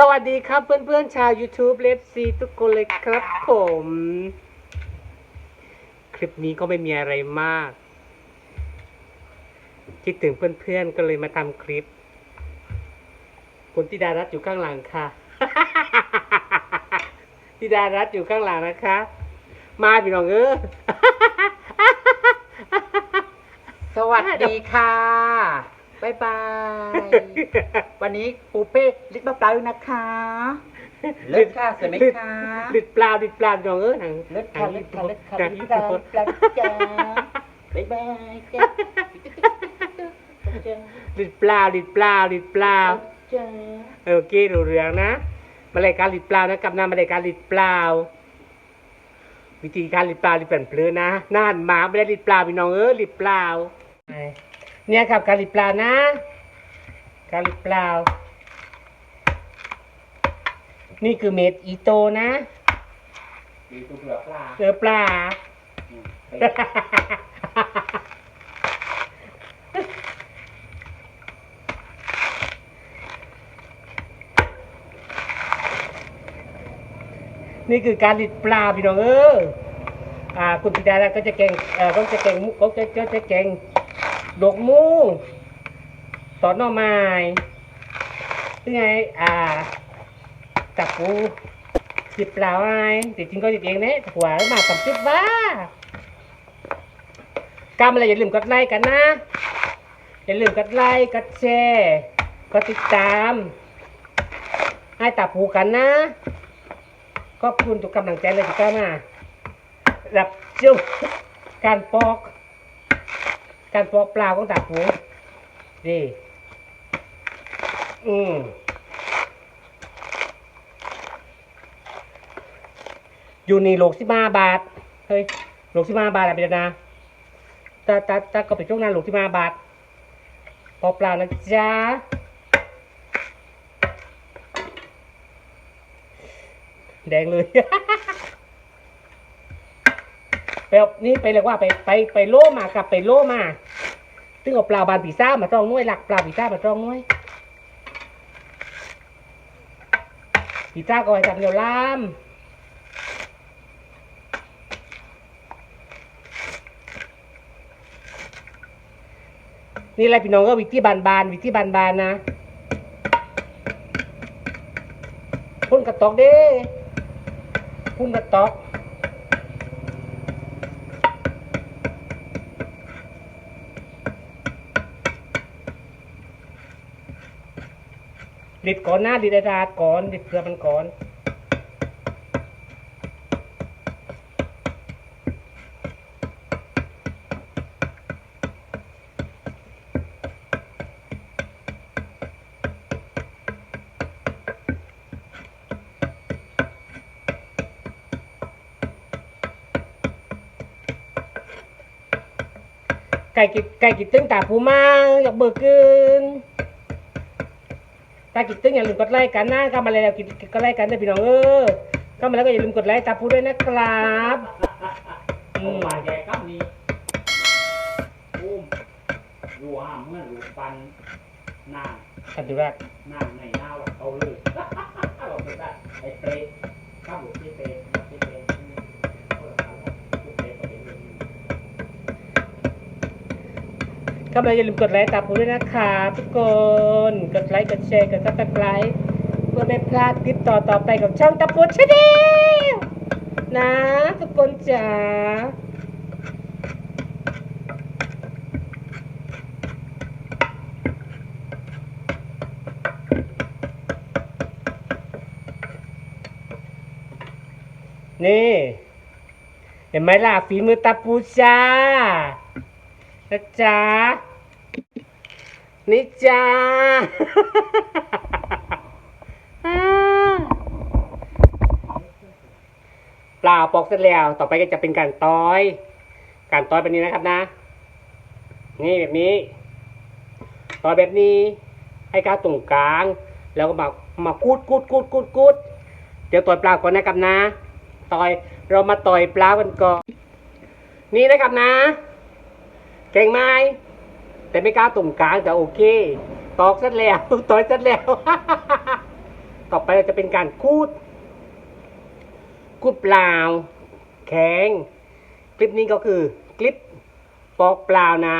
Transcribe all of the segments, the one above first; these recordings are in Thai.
สวัสดีครับเพื่อนๆชาว YouTube เลฟซีทุกคนเลยครับผม คลิปนี้ก็ไม่มีอะไรมาก คิดถึงเพื่อนๆก็เลยมาทำคลิป คุณธิดารัตอยู่ข้างหลังค่ะธิดารัตอยู่ข้างหลังนะคะ มาพี่น้องเออสวัสดีค่ะายบาย วันนี้ปูเป้ลิปมะพร้าวนะคะ เลิศค่ะสวยไหมคะดิดปลาดิดปลาพี่น้องเออหนังเลิศค่ะเลิศค่ะเลิศค่ะหนังลิปมะพร้าวปลาจ้าบ๊ายบายจ้าจ้าดิดปลาดิดปลาดิดปลาจ้าโอเครู้เรื่องนะมาเลยการลิดเปล่านะกับน้ำมาเลยการลิดเปล่าวิธีการลิดเปล่าลิดเปล่าเพลือนะน่านหมาไม่ได้ลิดเปล่าพี่น้องเออลิดเปล่า เนี่ยครับการลิดเปล่านะการลิดเปล่านี่คือเม็ดอีโตนะดีตัวเปลือกปลาเออปลา นี่คือการดิดปลาพี่น้องเอออ่า คุณธิดาก็จะแกงเอ่อก็จะแกงมุก็จะก็จะแกง ดอกมูตอนหน่อไม้ยังไงอ่าจับปูดิดปล่าไอ้แต่จริงก็ดิดเองเนี่ยหัวมาสำคิดว่ากำอะไรอย่าลืมกดไลค์กันนะ อย่าลืมกดไลค์กดแชร์กดติดตาม ให้ตับผูกันนะขอบคุณทุกกำลังใจเลยที่เข้ามารับจุการปอก การปอกปลาของตาผูดีอืมอยู่ในโลกสิบห้าบาท เฮ้ยโลกสิบห้าบาทอะไรไปนะตาตาตาก็ไปช่วงนั้นโลกสิบห้าบาทปอกปลานะจ๊ะแดงเลยไปนี่ไปเรียกว่าไปไปไปโลมากลับไปโลมา ซึ่งเอาปลาบานปีซ่ามาต้องน้วยหลักปลาปีซ่ามาต้องน้วยปีซ่าก็ไว้ทำเดียวล่ามนี่แหละพี่น้องก็วิธีบานบานวิธีบานบานนะพุ่นกระตอกเด้พุ่นกระตอก ดิดก่อนหน้าดิดอดาดก่อนดิดเกลือมันก่อนไก่กิไก่กิตึ้งตาปูมาอยากเบิกเกิน ตากิดตึ้งอย่าลืมกดไลค์กันนะเข้ามาแล้วกิดก็ไลค์กันนะพี่น้องเออเข้ามาแล้วก็อย่าลืมกดไลค์ตาพูด้วยนะครับอืโอ้มมาแกครับนี่อุ้มดูห้ามเมื่อดูปันหน้าขัดดูรักหน้าในหน้าว่าเขาเลยเราเป็นได้ไอ้เปรตข้าวหมูที่เปรตที่เปรตเอาละครับที่เปรตก็เป็นเรื่องนี้ เข้ามาอย่าลืมกดไลค์ตาพูด้วยนะครับทุกคน กดไลค์กดแชร์กดซับสไครต์เพื่อไม่พลาดคลิปต่อต่อๆไปของช่องตาพูชาแนลนะทุกคนจ๋านี่ เห็นไหมล่ะฝีมือตาปูจ้านะจ๊ะ นี่จ้าอ่าเปล่าปอกเสร็จแล้ว ต่อไปก็จะเป็นการต้อย การต้อยแบบนี้นะครับนะ นี่แบบนี้ ต้อยแบบนี้ให้ก้าตรงกลาง แล้วก็มามากูดกูดกูดกูดกูดเดี๋ยวต่อยปลาก่อนนะครับนะ ต่อยเรามาต่อยปลากันก่อน นี่นะครับนะ เก่งไหม แต่ไม่กล้าตุ่มกลางแต่โอเค ตอกเสร็จแล้วต่อยเสร็จแล้ว ต่อไปเราจะเป็นการคูดคูดเปล่า แข็ง คลิปนี้ก็คือคลิปปอกเปล่านะ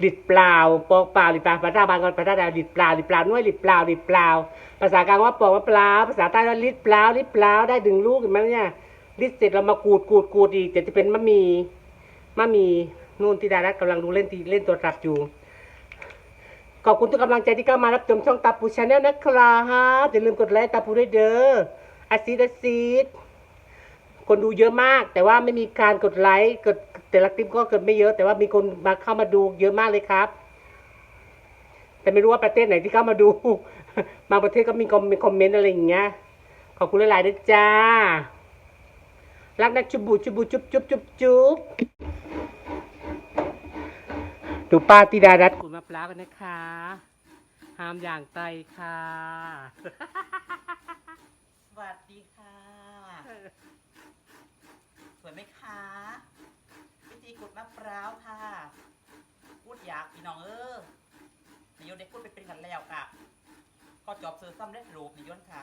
หลิดเปล่า ปอกเปล่าหลิดเปล่าภาษาบาลก็ภาษาไทยหลิดเปล่าหลิดเปล่าน้อยหลิดเปล่าหลิดเปล่า ภาษากลางว่าปอกว่าเปล่า ภาษาใต้ว่าลิดเปล่าลิดเปล่าได้ดึงลูกเห็นไหมเนี่ยลิดเสร็จเรามากูดกูดกูดอีกแต่จะเป็นมะมีมะมี นู่นที่ดารัตกำลังดูเล่นทีเล่นตัวตัดอยู่ขอบคุณทุกกำลังใจที่เข้ามารับชมช่องตาปูชาแนลนะครับอย่าลืมกดไลค์ตาปูด้วยเด้ออาซีดอาซีดคนดูเยอะมาก แต่ว่าไม่มีการกดไลค์กดแต่ละคลิปก็เกิดไม่เยอะ แต่ว่ามีคนมาเข้ามาดูเยอะมากเลยครับ แต่ไม่รู้ว่าประเทศไหนที่เข้ามาดูบางประเทศก็มีคอมคอมเมนต์อะไรอย่างเงี้ยขอบคุณหลายๆด้วยจ้ารักนะจุบบูจุบบูจุบจุบจุบจุบ ดูป้าติดารัตกุลมะพร้าวกันนะคะห้ามอย่างไตค่ะ สวัสดีค่ะ สวยไหมคะวิธีขุดมะพร้าวค่ะพูดอยากพี่น้องเออนายโยนได้พูดไปเป็นกันแล้วค่ะ ก็จอบซื้อซ้ำได้รูปนายโยนค่ะ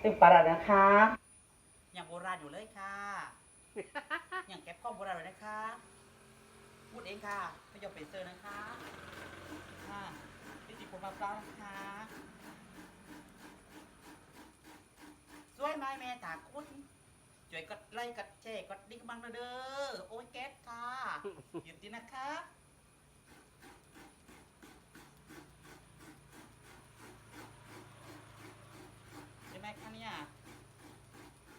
เป็นปลาร้านะคะ ยังโบราณอยู่เลยค่ะ เก็บข้อมโบราณเลยนะคะ พูดเองค่ะไม่ยอมเป็นเซอร์นะคะค่ะวิธีขุดมะพร้าวนะคะสวยไหมแม่ตาคุณช่วยกดไลค์กดแชร์กดดิ้งบังเด้อโอ้ยแก๊สค่ะหยุดดีนะคะใช่ไหมคะเนี่ย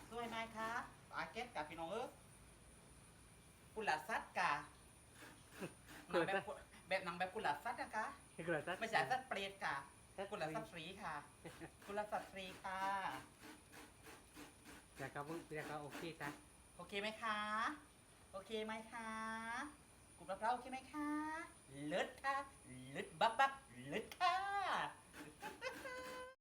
สวยไหมคะปาเก็ตกับพี่น้องเออ กุหลาบซัดกะหนังแบบกุแบบหนังแบบกุหลาบซัดนะคะไม่ใช่ซัดเปรตค่ะกุหลาบซัดฟรีค่ะ กุหลาบซัดฟรีค่ะอยากเขาอยากเขาโอเคจ้ะโอเคไหมคะ โอเคไหมคะกุหลาบเราโอเคไหมคะเลิศค่ะเลิศบัก